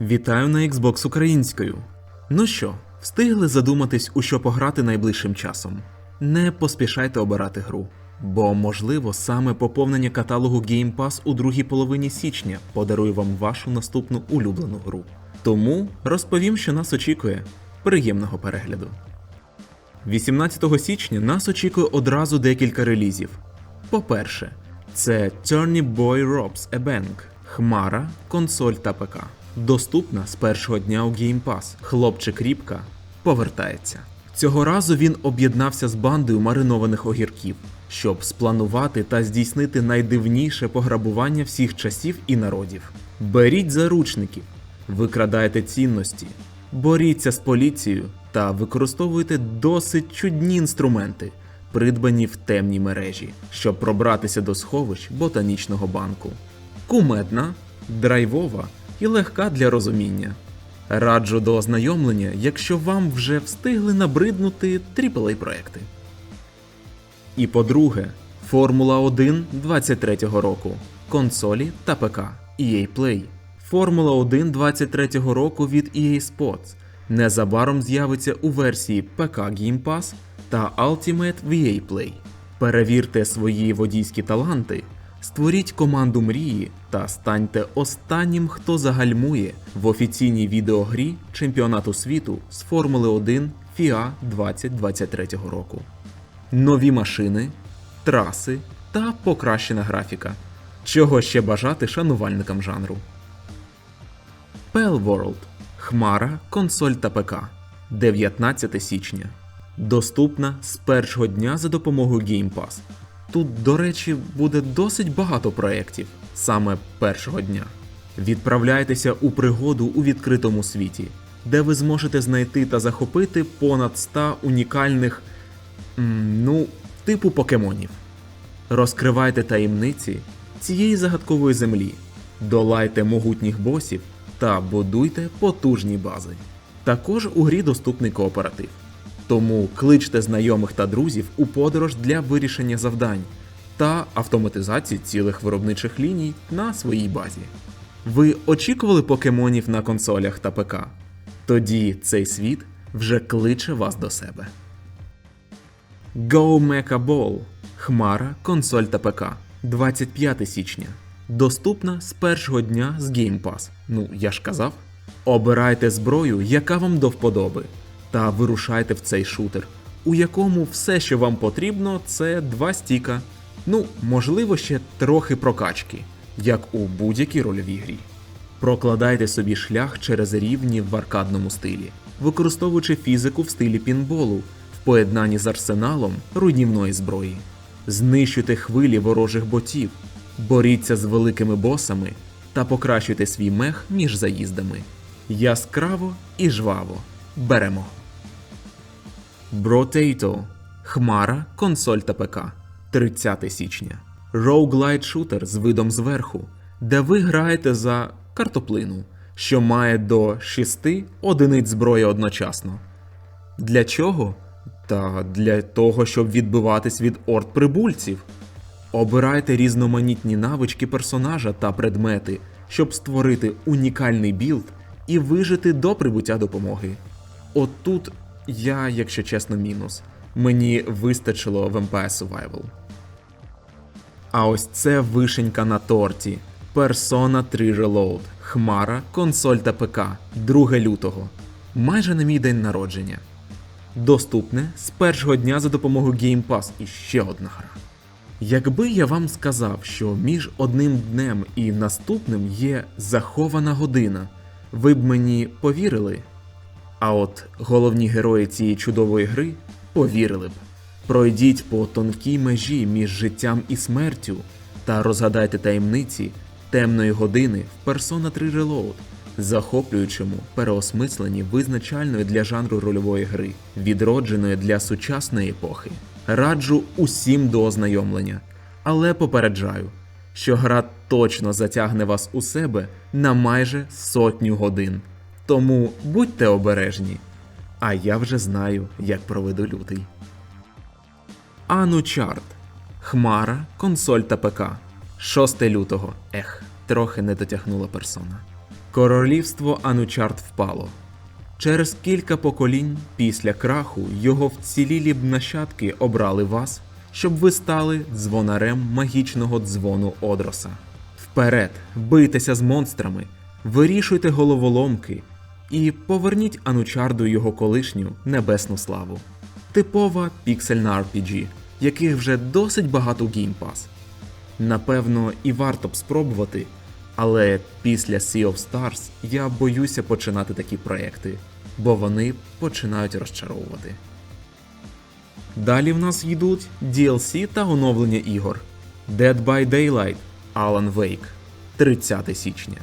Вітаю на Xbox українською. Ну що, встигли задуматись, у що пограти найближчим часом? Не поспішайте обирати гру, бо, можливо, саме поповнення каталогу Game Pass у другій половині січня подарує вам вашу наступну улюблену гру. Тому розповім, що нас очікує. Приємного перегляду. 18 січня нас очікує одразу декілька релізів. По-перше, це Turnip Boy Robs a Bank, Хмара, консоль та ПК. Доступна з першого дня у Game Pass. Хлопчик Рібка повертається. Цього разу він об'єднався з бандою маринованих огірків, щоб спланувати та здійснити найдивніше пограбування всіх часів і народів. Беріть заручників, викрадайте цінності, боріться з поліцією та використовуйте досить чудні інструменти, придбані в темній мережі, щоб пробратися до сховищ ботанічного банку. Кумедна, драйвова і легка для розуміння. Раджу до ознайомлення, якщо вам вже встигли набриднути aaa проекти. І по-друге, Формула 1 23-го року, консолі та ПК EA Play. Формула 1 23-го року від EA Sports незабаром з'явиться у версії ПК Game Pass та Ultimate EA Play. Перевірте свої водійські таланти, створіть команду мрії та станьте останнім, хто загальмує в офіційній відеогрі чемпіонату світу з Формули 1 FIA 2023 року нові машини, траси та покращена графіка. Чого ще бажати шанувальникам жанру. Pale World. Хмара, консоль та ПК. 19 січня. Доступна з першого дня за допомогою Game Pass. Тут, до речі, буде досить багато проєктів саме першого дня. Відправляйтеся у пригоду у відкритому світі, де ви зможете знайти та захопити понад 100 унікальних Ну, типу покемонів. Розкривайте таємниці цієї загадкової землі, долайте могутніх босів та будуйте потужні бази. Також у грі доступний кооператив. Тому кличте знайомих та друзів у подорож для вирішення завдань та автоматизації цілих виробничих ліній на своїй базі. Ви очікували покемонів на консолях та ПК? Тоді цей світ вже кличе вас до себе. Go Mecha Ball. Хмара, консоль та ПК. 25 січня. Доступна з першого дня з Game Pass. Ну, я ж казав. Обирайте зброю, яка вам до вподоби, та вирушайте в цей шутер, у якому все, що вам потрібно, це два стіка. Ну, можливо, ще трохи прокачки, як у будь-якій рольовій грі. Прокладайте собі шлях через рівні в аркадному стилі, використовуючи фізику в стилі пінболу в поєднанні з арсеналом руйнівної зброї. Знищуйте хвилі ворожих ботів, боріться з великими босами та покращуйте свій мех між заїздами. Яскраво і жваво. Беремо. Бротейто. Хмара, консоль та ПК. 30 січня. Roguelite шутер з видом зверху, де ви граєте за картоплину, що має до 6 одиниць зброї одночасно. Для чого? Та для того, щоб відбиватись від орд прибульців. Обирайте різноманітні навички персонажа та предмети, щоб створити унікальний білд і вижити до прибуття допомоги. От тут я, якщо чесно, мінус. Мені вистачило Vampire Survival. А ось це вишенька на торті. Persona 3 Reload, Хмара, консоль та ПК, 2 лютого. Майже на мій день народження. Доступне з першого дня за допомогою Game Pass і ще одна гра. Якби я вам сказав, що між одним днем і наступним є захована година, ви б мені повірили? А от головні герої цієї чудової гри повірили б. Пройдіть по тонкій межі між життям і смертю та розгадайте таємниці темної години в Persona 3 Reload, захоплюючому переосмисленні визначальної для жанру рольової гри, відродженої для сучасної епохи. Раджу усім до ознайомлення, але попереджаю, що гра точно затягне вас у себе на майже сотню годин. Тому будьте обережні. А я вже знаю, як проведу лютий. Анучарт. Хмара, консоль та ПК. 6 лютого. Ех, трохи не дотягнула персона. Королівство Анучарт впало. Через кілька поколінь після краху його вцілілі б нащадки обрали вас, щоб ви стали дзвонарем магічного дзвону Одроса. Вперед, бийтеся з монстрами, вирішуйте головоломки і поверніть Анучарду його колишню небесну славу. Типова піксельна RPG, яких вже досить багато у Game Pass. Напевно, і варто б спробувати, але після Sea of Stars я боюся починати такі проекти, бо вони починають розчаровувати. Далі в нас йдуть DLC та оновлення ігор Dead by Daylight Alan Wake 30 січня.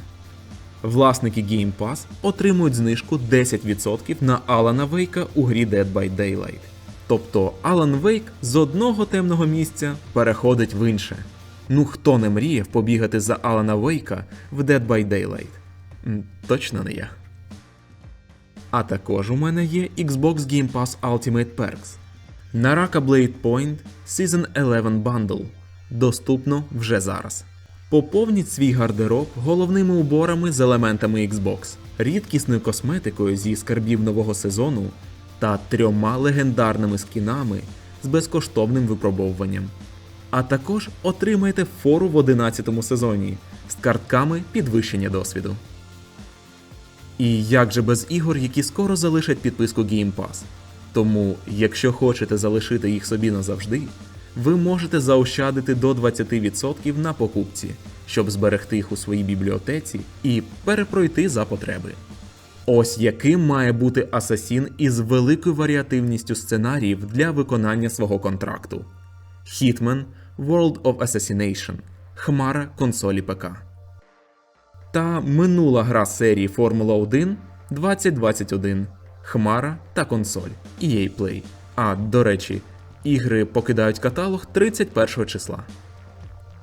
Власники Game Pass отримують знижку 10% на Алана Вейка у грі Dead by Daylight. Тобто Алан Вейк з одного темного місця переходить в інше. Ну хто не мріяв побігати за Алана Вейка в Dead by Daylight? Точно не я. А також у мене є Xbox Game Pass Ultimate Perks. Naraka Blade Point Season 11 Bundle. Доступно вже зараз. Поповніть свій гардероб головними уборами з елементами Xbox, рідкісною косметикою зі скарбів нового сезону та трьома легендарними скінами з безкоштовним випробовуванням. А також отримайте фору в 11 сезоні з картками підвищення досвіду. І як же без ігор, які скоро залишать підписку Game Pass. Тому, якщо хочете залишити їх собі назавжди, ви можете заощадити до 20% на покупці, щоб зберегти їх у своїй бібліотеці і перепройти за потреби. Ось яким має бути асасін із великою варіативністю сценаріїв для виконання свого контракту. Hitman World of Assassination Хмара консолі ПК та минула гра серії Формула 1 2021 Хмара та консоль EA Play. А до речі, ігри покидають каталог 31 числа.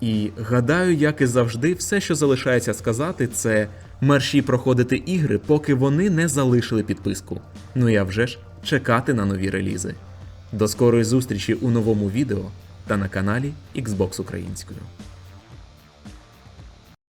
І гадаю, як і завжди, все, що залишається сказати, це мерші проходити ігри, поки вони не залишили підписку. Ну а вже ж чекати на нові релізи. До скорої зустрічі у новому відео та на каналі Xbox Українською.